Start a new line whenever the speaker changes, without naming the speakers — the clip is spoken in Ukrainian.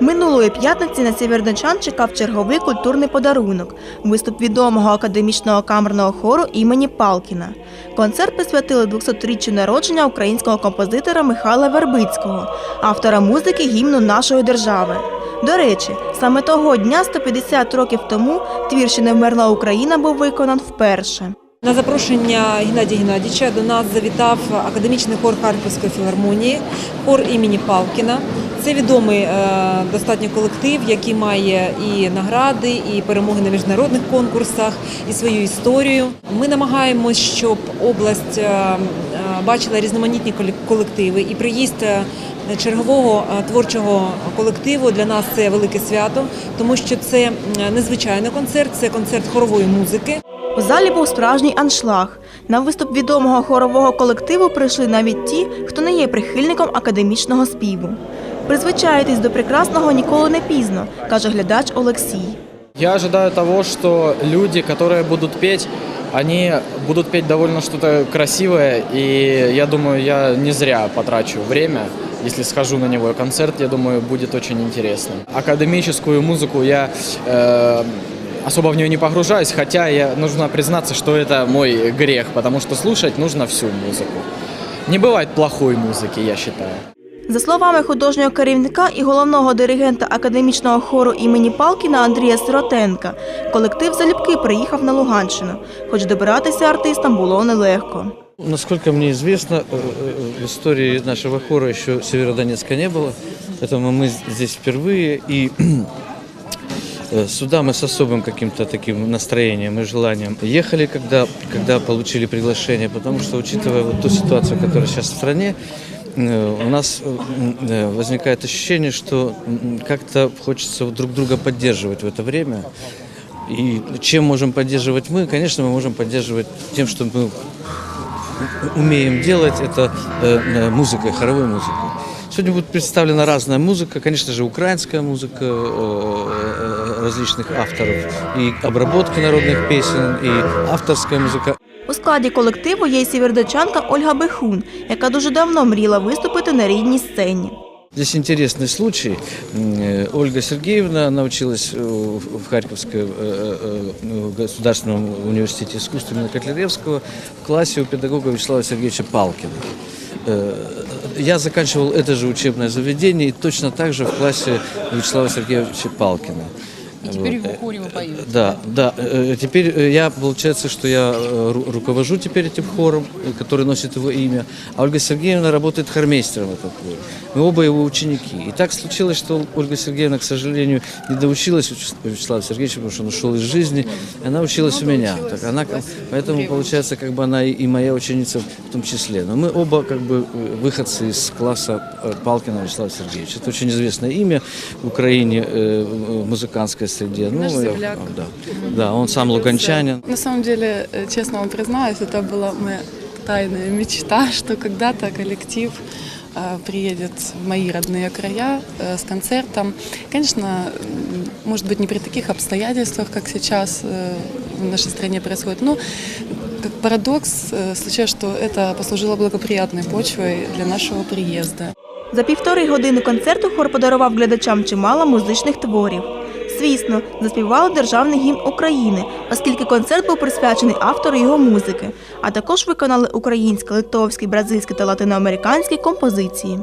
Минулої п'ятниці на сєвєродончан чекав черговий культурний подарунок – виступ відомого академічного камерного хору імені Палкіна. Концерт присвятили 200-річчю народження українського композитора Михайла Вербицького, автора музики гімну нашої держави. До речі, саме того дня, 150 років тому, твір «Ще не вмерла Україна» був виконан вперше.
На запрошення Геннадія Геннадійовича до нас завітав академічний хор Харківської філармонії, хор імені Палкіна. Це відомий е, достатньо колектив, який має і награди, і перемоги на міжнародних конкурсах, і свою історію. Ми намагаємось, щоб область е, е, бачила різноманітні колек- колективи і приїзд. Чергового творчого колективу для нас це велике свято, тому що це незвичайний концерт, це концерт хорової музики.
У залі був справжній аншлаг. На виступ відомого хорового колективу прийшли навіть ті, хто не є прихильником академічного співу. Призвичаєтесь до прекрасного ніколи не пізно, каже глядач Олексій.
Я ожидаю того, что люди, которые будут петь, они будут петь довольно что-то красивое, и я думаю, я не зря потрачу время, если схожу на него. Концерт, я думаю, будет очень интересным. Академическую музыку я э, особо в нее не погружаюсь, хотя я, нужно признаться, что это мой грех, потому что слушать нужно всю музыку. Не бывает плохой музыки, я считаю.
За словами художнього керівника і головного диригента академічного хору імені Палкіна Андрія Сиротенка, колектив залюбки приїхав на Луганщину, хоч добиратися артистам було нелегко.
Насколько мне известно, э, э, в истории нашего хора еще Северодонецка не было, поэтому мы здесь впервые. И э, сюда мы с особым каким-то таким настроением и желанием ехали, когда, когда получили приглашение, потому что, учитывая вот ту ситуацию, которая сейчас в стране, э, у нас э, э, возникает ощущение, что как-то хочется друг друга поддерживать в это время. И чем можем поддерживать мы? Конечно, мы можем поддерживать тем, что мы умеем делать, это э, э, музыкой, хоровой музыкой. Сегодня будет представлена разная музыка, конечно же, украинская музыка э, э, различных авторов, и обработки народных песен, и авторская музыка.
У складі колективу є й сєвєродончанка Ольга Бехун, яка дуже давно мріяла виступити на рідній сцені.
Здесь интересный случай. М, э, Ольга Сергеевна она училась э, в в Харьковском э, э, э, государственном университете искусств имени Котляревского в классе у педагога Вячеслава Сергеевича Палкина. Э, Я заканчивал это же учебное заведение и точно так же в классе Вячеслава Сергеевича Палкина.
Теперь
Вот.
в вы поете.
Да, да. Э, Теперь э, я, получается, что я э, ру- руковожу теперь этим хором, э, который носит его имя, а Ольга Сергеевна работает хормейстером в этом хоре. Мы оба его ученики. И так случилось, что Ольга Сергеевна, к сожалению, не доучилась у Вячес- Вячеслава Сергеевича, потому что он ушел из жизни. Она училась у меня. Так она, поэтому, получается, как бы она и моя ученица в том числе. Но мы оба как бы э, выходцы из класса э, Палкина Вячеслава Сергеевича. Это очень известное имя в Украине, э, в музыкантской среде. Ну,
Наш
я-
земляк.
да. да, он сам луганчанин.
На самом деле, э, честно вам признаюсь, это была моя тайная мечта, что когда-то коллектив э, приедет в мои родные края э, с концертом. Конечно, м, может быть, не при таких обстоятельствах, как сейчас э, в нашей стране происходит, но как парадокс э, случилось, что это послужило благоприятной почвой для нашего приезда.
За півтори години концерту хор подарував глядачам чимало музичних творів. Звісно, заспівали державний гімн України, оскільки концерт був присвячений автору його музики, а також виконали українські, литовські, бразильські та латиноамериканські композиції.